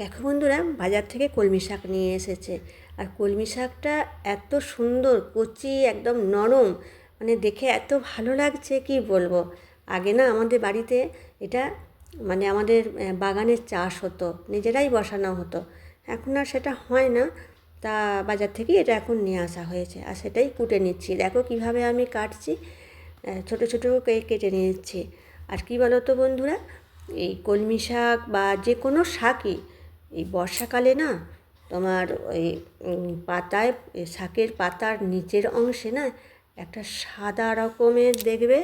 দেখো বন্ধুরা বাজার থেকে কলমি শাক নিয়ে এসেছে। আর কলমি শাকটা এত সুন্দর কচি একদম নরম মানে দেখে এত ভালো লাগছে কি বলব? আগে না আমাদের বাড়িতে এটা মানে আমাদের আহ, বাগানের চাষ হতো নিজেরাই বসানো হতো। এখন আর সেটা হয় না তা বাজার থেকে এটা এখন নিয়ে আসা হয়েছে। আর সেটাই কুটে নিচ্ছি। দেখো কীভাবে আমি কাটছি ছোটো ছোটো কেটে নিচ্ছি। আর কি বলো তো বন্ধুরা এই কলমি শাক বা যে কোনো শাকই এই বর্ষাকালে না তোমার ওই পাতায় শাকের পাতার নিচের অংশে না একটা সাদা রকমের দেখবে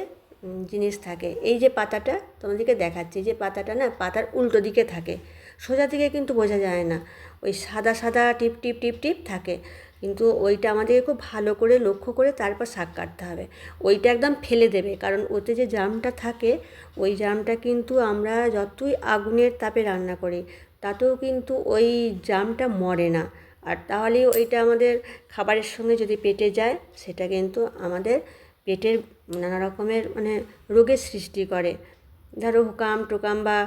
জিনিস থাকে। এই যে পাতাটা তোমাদেরকে দেখাচ্ছি যে পাতাটা না পাতার উল্টো দিকে থাকে। সোজা দিকে কিন্তু বোঝা যায় না। ওই সাদা সাদা টিপ টিপ টিপ টিপ থাকে। কিন্তু ওইটা আমাদেরকে খুব ভালো করে লক্ষ্য করে তারপর শাক কাটতে হবে। ওইটা একদম ফেলে দেবে, কারণ ওতে যে জামটা থাকে, ওই জামটা কিন্তু আমরা যতই আগুনের তাপে রান্না করি, তাতেও কিন্তু ওই জামটা মরে না। আর তাহলে ওইটা আমাদের খাবারের সঙ্গে যদি পেটে যায়, সেটা কিন্তু আমাদের পেটের নানা রকমের মানে রোগের সৃষ্টি করে। ধরো হুকাম টোকাম বা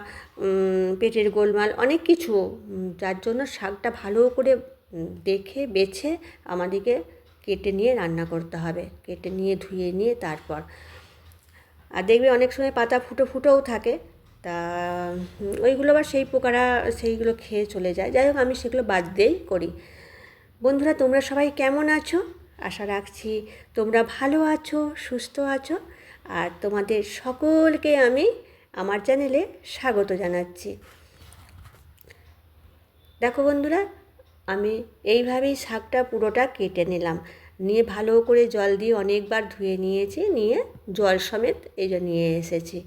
পেটের গোলমাল অনেক কিছু যার জন্য শাকটা ভালো করে দেখে, বেছে আমাদেরকে কেটে নিয়ে রান্না করতে হবে। কেটে নিয়ে, ধুয়ে নিয়ে তারপর। আর দেখবে অনেক সময় পাতা ফুটো ফুটোও থাকে। তা ওইগুলো আবার সেই পোকারা সেইগুলো খেয়ে চলে যায়। যাই হোক, আমি সেগুলো বাদ দিয়েই করি। বন্ধুরা, তোমরা সবাই কেমন আছো? আশা রাখছি তোমরা ভালো আছো, সুস্থ আছো। আর তোমাদের সকলকে আমি আমার চ্যানেলে স্বাগত জানাচ্ছি। দেখো বন্ধুরা আমি এইভাবেই শাকটা পুরোটা কেটে নিলাম। নিয়ে ভালো করে জল দিয়ে অনেকবার ধুয়ে নিয়েছি, নিয়ে জল সমেত এই নিয়ে এসেছি।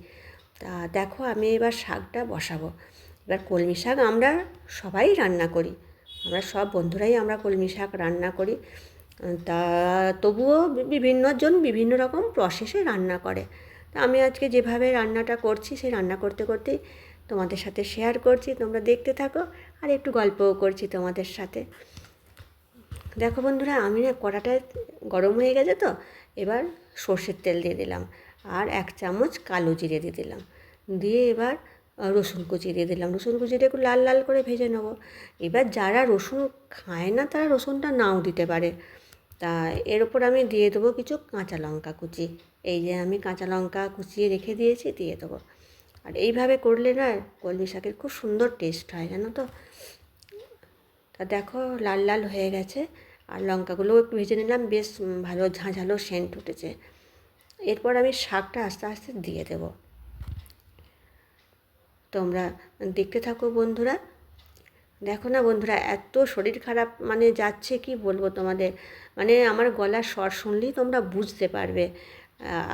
তা দেখো আমি এবার শাকটা বসাবো। এবার কলমি শাক আমরা সবাই রান্না করি। আমরা সব বন্ধুরাই আমরা কলমি শাক রান্না করি। তা তবুও বিভিন্ন জন বিভিন্ন রকম প্রসেসে রান্না করে। তা আমি আজকে যেভাবে রান্নাটা করছি, সেই রান্না করতে করতেই তোমাদের সাথে শেয়ার করছি, তোমরা দেখতে থাকো আর একটু গল্পও করছি তোমাদের সাথে। দেখো বন্ধুরা, আমি না কড়াটা গরম হয়ে গেছে তো, এবার সর্ষের তেল দিয়ে দিলাম আর এক চামচ কালো জিরে দিয়ে দিলাম। দিয়ে এবার রসুন কুচি দিয়ে দিলাম। রসুন কুচিটা একটু লাল লাল করে ভেজে নেব। এবার যারা রসুন খায় না, তারা রসুনটা নাও দিতে পারে। তা এর ওপর আমি দিয়ে দেবো কিছু কাঁচা লঙ্কা কুচি। এই যে আমি কাঁচা লঙ্কা কুচিয়ে রেখে দিয়েছি, দিয়ে দেবো। আর এইভাবে করলে না কলমি শাকের খুব সুন্দর টেস্ট হয় জানো তো? তা দেখো লাল লাল হয়ে গেছে আর লঙ্কাগুলোও একটু ভেজে নিলাম বেশ ভালো ঝাঁঝালো সেন্ট উঠেছে। এরপর আমি শাকটা আস্তে আস্তে দিয়ে দেবো। তোমরা দেখতে থাকো বন্ধুরা। দেখো না বন্ধুরা এত শরীর খারাপ মানে যাচ্ছে কি বলব তোমাদের? মানে আমার গলার স্বর শুনলেই তোমরা বুঝতে পারবে।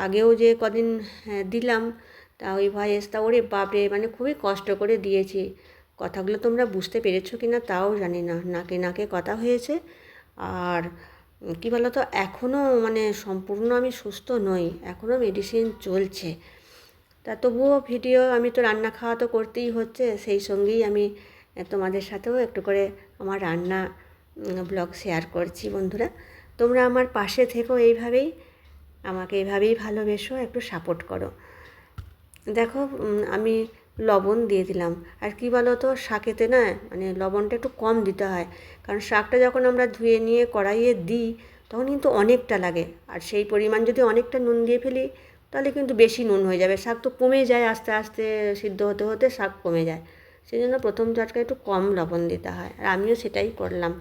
আগেও যে কদিন হ্যাঁ, দিলাম তা ওই ভয়েস তা ওরে বাপরে মানে খুবই কষ্ট করে দিয়েছি। কথাগুলো তোমরা বুঝতে পেরেছ কি না তাও জানি না। নাকে নাকে কথা হয়েছে। আর কী তো এখনও মানে সম্পূর্ণ আমি সুস্থ নই এখনও মেডিসিন চলছে। তা তবুও ভিডিও আমি তো রান্না খাওয়া তো করতেই হচ্ছে, সেই সঙ্গেই আমি তোমাদের সাথেও একটু করে আমার রান্না ব্লগ শেয়ার করছি বন্ধুরা। তোমরা আমার পাশে থেকো এইভাবেই। আমাকে এইভাবেই ভালোবেসো, একটু সাপোর্ট করো। দেখো আমি লবণ দিয়ে দিলাম। আর কি বলো তো শাকেতে না মানে লবণটা একটু কম দিতে হয়। কারণ শাকটা যখন আমরা ধুয়ে নিয়ে কড়াইয়ে দিই, তখন কিন্তু অনেকটা লাগে। আর সেই পরিমাণ যদি অনেকটা নুন দিয়ে ফেলি, তাহলে কিন্তু বেশি নুন হয়ে যাবে। শাক তো কমে যায়, আস্তে আস্তে সিদ্ধ হতে হতে শাক কমে যায়। সেই জন্য প্রথম চটকা একটু কম লবণ দিতে হয়। আর আমিও সেটাই করলাম।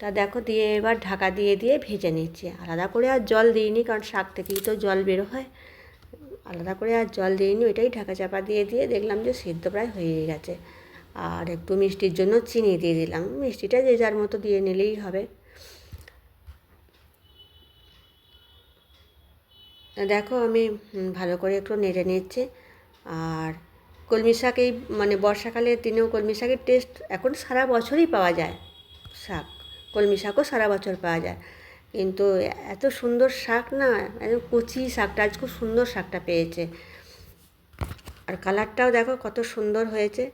তা দেখো, দিয়ে এবার ঢাকা দিয়ে দিয়ে ভেজে নিচ্ছি। আলাদা করে আর জল দিইনি, কারণ শাক থেকেই তো জল বের হয়। আলাদা করে আর জল দিইনি, ওইটাই ঢাকা চাপা দিয়ে দিয়ে দেখলাম যে সিদ্ধ প্রায় হয়ে গেছে। আর একটু মিষ্টির জন্য চিনি দিয়ে দিলাম। মিষ্টিটা যে যার মতো দিয়ে নিলেই হবে। দেখো আমি ভালো করে একটু নেড়ে নিচ্ছি। আর কলমি শাক এই মানে বর্ষাকালের দিনেও কলমি শাকের টেস্ট এখন সারা বছরই পাওয়া যায়। শাক, কলমি শাকও সারা বছর পাওয়া যায়। কিন্তু এত সুন্দর শাক না একদম কচি শাকটা, আজ খুব সুন্দর শাকটা পেয়েছে। আর কালারটাও দেখো কত সুন্দর হয়েছে।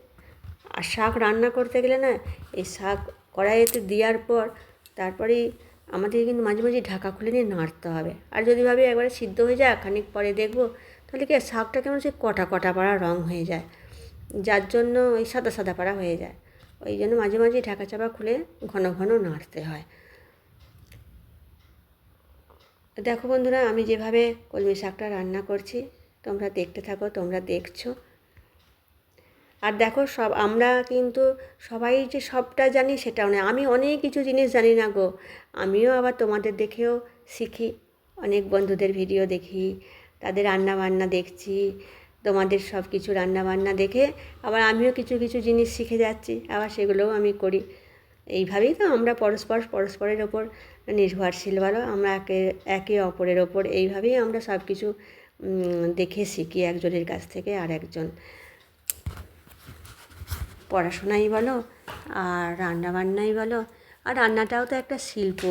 আর শাক রান্না করতে গেলে না, এই শাক কড়াইতে দেওয়ার পর তারপরেই আমাদের কিন্তু মাঝে মাঝে ঢাকা খুলে নিয়ে নাড়তে হবে। আর যদি ভাবি একবারে সিদ্ধ হয়ে যায়, খানিক পরে দেখব, তাহলে কি শাকটা কেমন সেই কটা কটা পাড়া রং হয়ে যায়। যার জন্য ওই সাদা সাদা পাড়া হয়ে যায়। ওই জন্য মাঝে মাঝে ঢাকা চাপা খুলে ঘন ঘন নাড়তে হয়। দেখো বন্ধুরা, আমি যেভাবে কলমি শাকটা রান্না করছি, তোমরা দেখতে থাকো, তোমরা দেখছ। আর দেখো, সব আমরা কিন্তু সবাই যে সবটা জানি সেটাও নয়। আমি অনেক কিছু জিনিস জানি না গো। আমিও আবার তোমাদের দেখেও শিখি, অনেক বন্ধুদের ভিডিও দেখি, তাদের রান্না বান্না দেখছি, তোমাদের সব কিছু রান্না বান্না দেখে আবার আমিও কিছু কিছু জিনিস শিখে যাচ্ছি, আবার সেগুলোও আমি করি। এইভাবেই তো আমরা পরস্পর পরস্পরের ওপর নির্ভরশীল বলো আমরা একে একে অপরের ওপর এইভাবেই আমরা সব কিছু দেখে শিখি একজনের কাছ থেকে আর একজন পড়াশোনাই বলো, আর রান্নাবান্নাই বলো, আর রান্নাটাও তো একটা শিল্প।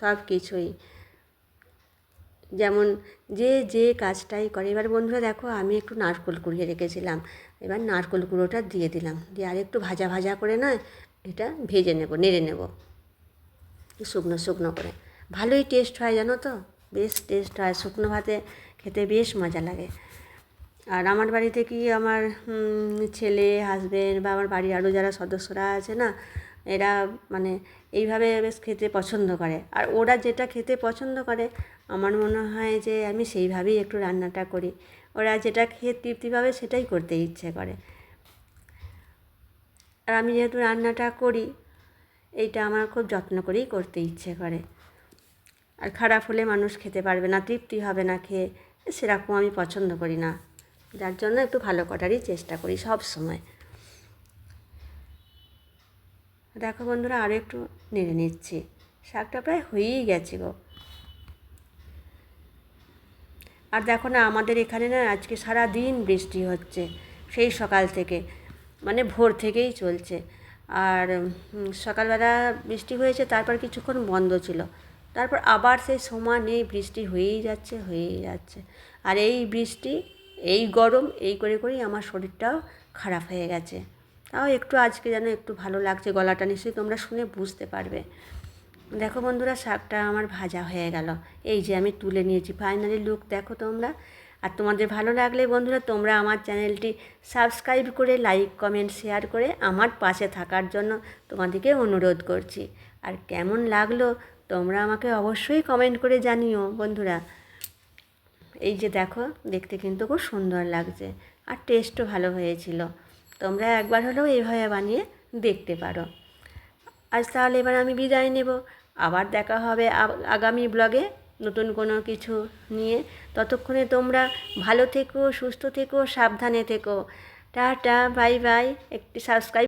সব কিছুই যেমন যে যে কাজটাই করে, এবার বন্ধুরা দেখো, আমি একটু নারকোল কুড়িয়ে রেখেছিলাম। এবার নারকোল গুঁড়োটা দিয়ে দিলাম। দিয়ে আর একটু ভাজা ভাজা করে নয় এটা ভেজে নেব, নেড়ে নেব। শুকনো শুকনো করে। ভালোই টেস্ট হয় জানো তো? বেশ টেস্ট হয়। শুকনো ভাতে খেতে বেশ মজা লাগে। আর আমার বাড়িতে কি আমার ছেলে হাজবেন্ড বা আমার বাড়ির আরও যারা সদস্যরা আছে না, এরা মানে এইভাবে বেশ খেতে পছন্দ করে। আর ওরা যেটা খেতে পছন্দ করে, আমার মনে হয় যে আমি সেইভাবেই একটু রান্নাটা করি। ওরা যেটা খেয়ে তৃপ্তি পাবে সেটাই করতে ইচ্ছে করে। আর আমি যেহেতু রান্নাটা করি, এইটা আমার খুব যত্ন করেই করতে ইচ্ছে করে। আর খারাপ হলে মানুষ খেতে পারবে না, তৃপ্তি হবে না খেয়ে, সেরকম আমি পছন্দ করি না। যার জন্য একটু ভালো করারই চেষ্টা করি সব সময়। দেখো বন্ধুরা আরও একটু নেড়ে নিচ্ছি। শাকটা প্রায় হয়েই গেছে গো। আর দেখো না, আমাদের এখানে না আজকে সারা দিন বৃষ্টি হচ্ছে, সেই সকাল থেকে মানে ভোর থেকেই চলছে। আর সকালবেলা বৃষ্টি হয়েছে, তারপর কিছুক্ষণ বন্ধ ছিল। তারপর আবার সেই সমানে বৃষ্টি হয়েই যাচ্ছে হয়েই যাচ্ছে। আর এই বৃষ্টি, এই গরম, এই করে করেই আমার শরীরটাও খারাপ হয়ে গেছে। তাও একটু আজকে যেন একটু ভালো লাগছে, গলাটা নিশ্চয়ই তোমরা শুনে বুঝতে পারবে। দেখো বন্ধুরা, শাকটা আমার ভাজা হয়ে গেল। এই যে আমি তুলে নিয়েছি। ফাইনালি লুক দেখো তোমরা। আর তোমাদের ভালো লাগলে বন্ধুরা, তোমরা আমার চ্যানেলটি সাবস্ক্রাইব করে লাইক কমেন্ট শেয়ার করে আমার পাশে থাকার জন্য তোমাদেরকে অনুরোধ করছি। আর কেমন লাগল তোমরা আমাকে অবশ্যই কমেন্ট করে জানিও বন্ধুরা। এই যে দেখো, দেখতে কিন্তু খুব সুন্দর লাগছে আর টেস্টও ভালো হয়েছিল। তোমরা একবার হলেও এইভাবে বানিয়ে দেখতে পারো। আজ তাহলে এবার আমি বিদায় নেব। আবার দেখা হবে আগামী ব্লগে নতুন কোনো কিছু নিয়ে। ততক্ষণে তোমরা ভালো থেকো, সুস্থ থেকো, সাবধানে থেকো। Tata, bye bye. একটি সাবস্ক্রাইব